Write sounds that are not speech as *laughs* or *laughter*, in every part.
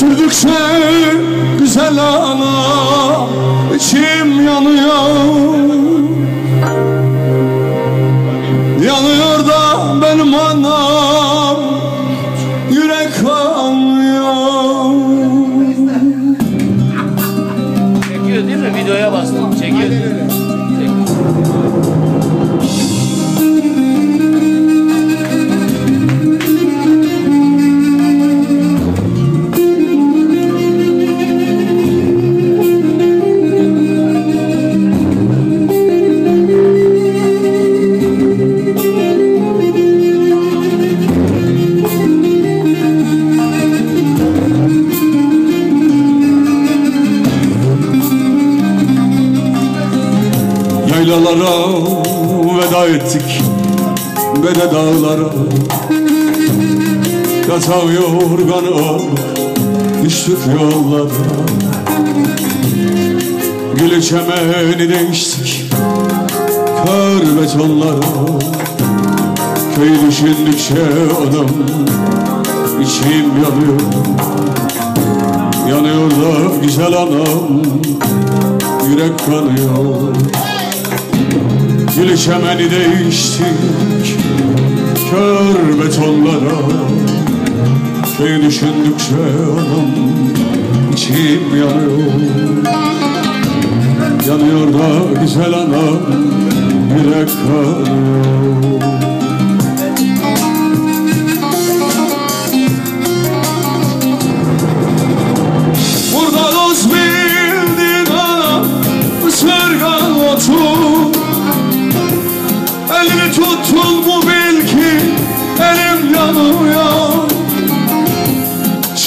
Götürdükçe güzel ana içim Yanıyor ettik ve de dağlara Yatak yorganı al düştük yollara. Gülü çemeni değiştik kör betonlara Köy düşündükçe adam içim yanıyor. Yanıyor da güzel anam yürek kanıyor Gül çemeni değiştik Kör betonlara. Köy düşündükçe anam içim yanıyor. Yanıyor da güzel anam Yürek kanıyor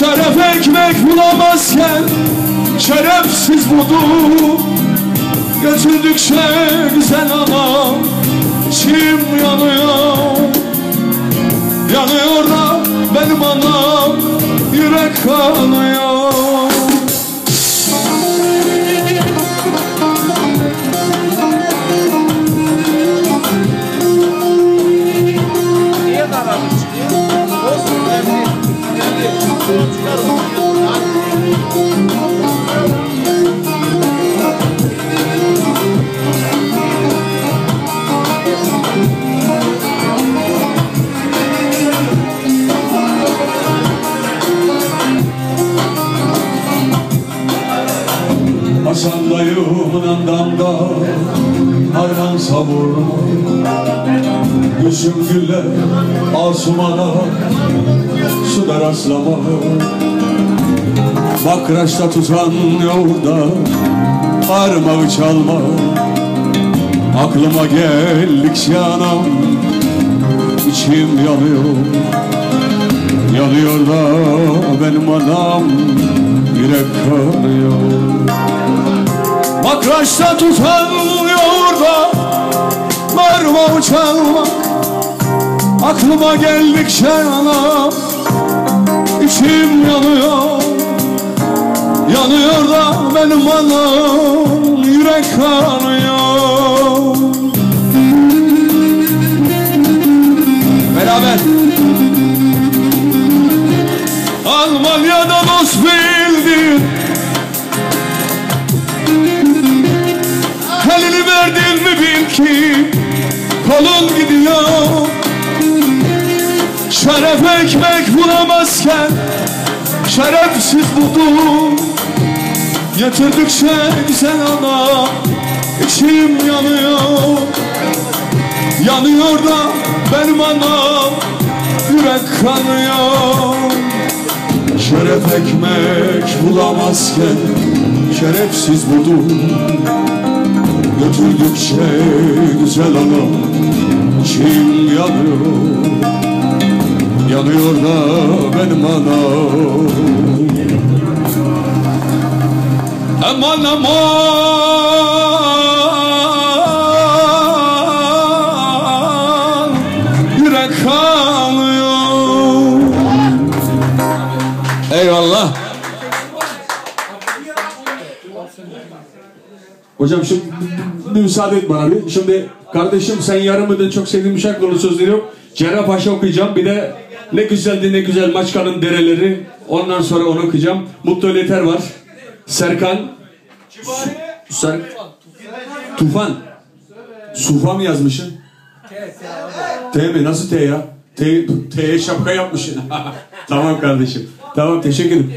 Şeref ekmek bulamazken şerefsiz budur Götürdükçe güzel anam içim yanıyor. Yanıyor da benim anam yürek kanıyor Yüzüm güller asumana suda rastlama. Bakraçta tutan yolda armağı çalma. Aklıma geldikçe anam içim yanıyor. Yanıyor da benim anam yürek kanıyor. Makraşta tutan da Merva çalmak Aklıma geldikçe anam içim yanıyor. Yanıyor da benim anam Yürek kanıyor. Beraber. Almanya'da dost bildin Elini verdin mi bil ki kolun gidiyor Şeref ekmek bulamazken şerefsiz buldum. Yatırdıkça güzel ana içim yanıyor. Yanıyor da benim anam yürek kanıyor. Şeref ekmek bulamazken şerefsiz buldum. Götürdükçe güzel anam içim yanıyor Yanıyor da benim anam. Aman aman. Yürek kanıyor Eyvallah. Hocam şimdi müsaade et bana bir. Şimdi kardeşim sen yarımıdın çok sevdiğim şarkı dolu sözleri yok. Cerrahpaşa okuyacağım. Bir de ne güzeldi ne güzel Maçka'nın dereleri. Ondan sonra onu okuyacağım. Mutlu Öleter var. Serkan. Ser Tufan. Sufa mı yazmışsın? T mi? Nasıl T ya? T, T'ye şapka yapmışsın. *laughs* tamam kardeşim. Tamam teşekkür ederim.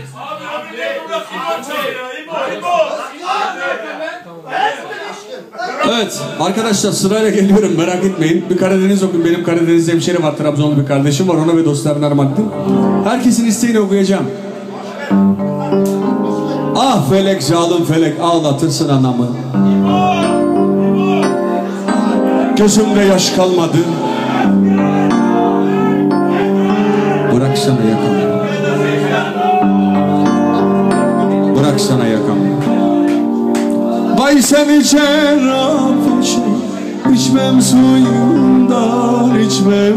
Evet arkadaşlar sırayla geliyorum merak etmeyin. Bir Karadeniz okuyun. Benim Karadeniz hemşerim var. Trabzonlu bir kardeşim var. Ona ve dostlarına armağan ettim. Herkesin isteğini okuyacağım. Ah felek zalim felek ağlatırsın anamı. Gözümde yaş kalmadı. Bırak sana yakamı. Bırak sana yakamı. Vay seni cerrahpaşa İçmem suyundan içmem.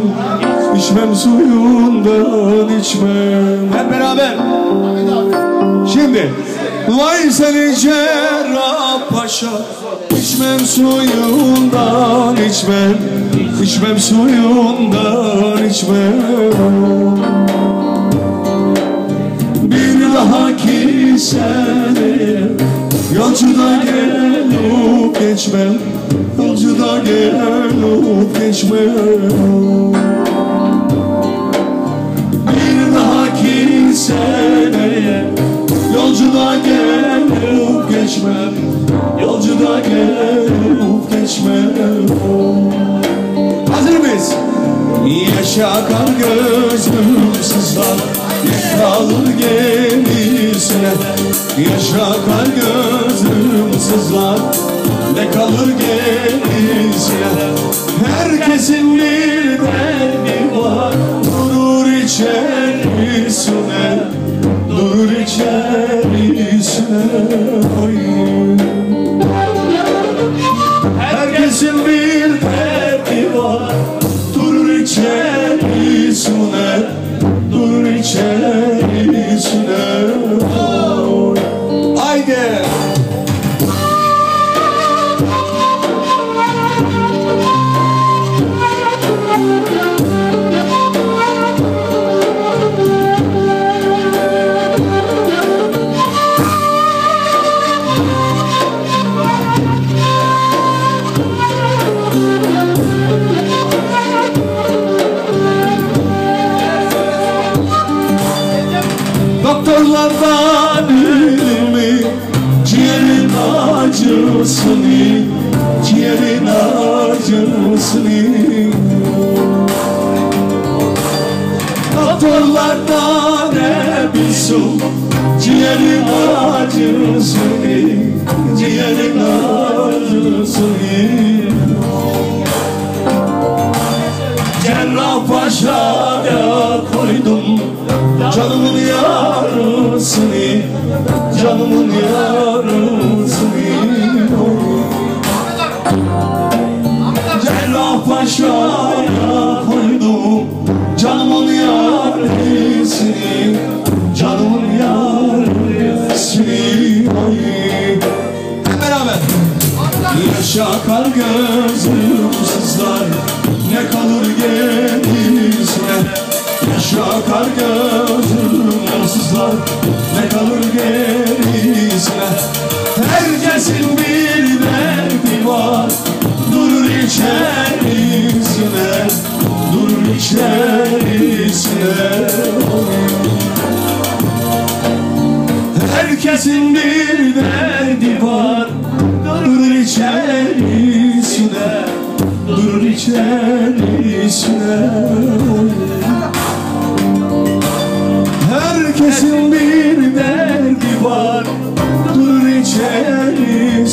İçmem suyundan içmem. Hep beraber. Şimdi Vay seni cerrahpaşa İçmem suyundan içmem. İçmem suyundan içmem. Bir daha ki seni Yolcuda gelip geçmem. Yolcuda gelip geçmem. Bir daha ki seni Yolcuda gelip geçmem. Yolcuda gelip geçmem. Hazır mıyız? Yaşa akar gözüm sızlar. Ne kalır gerisine Yaşa akar gözüm sızlar Ne kalır gerisine Herkesin bir derdi var acısını Doktorlardan ne bilsin Ciğerin acısını Ciğerin acısını. Cerrah Paşa'ya koydum? Canımın yarısını Canımın yarısını Paşa'ya koydum Canımın yarısını Durur içerisine Herkesin bir derdi var. Durur içerisine Durur içerisine Herkesin bir derdi var. Durur içerisine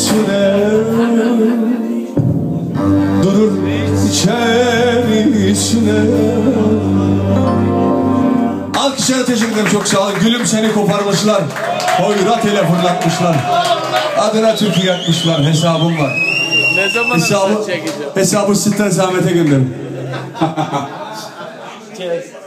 Durur içerisine Ederim çok sağ olun. Gülüm seni koparmışlar. Hoyrat ile fırlatmışlar. Adına türkü yakmışlar. Hesabım var. Ne zaman Hesabı, çekeceğim? hesabı sitten zahmete gönderin. *laughs*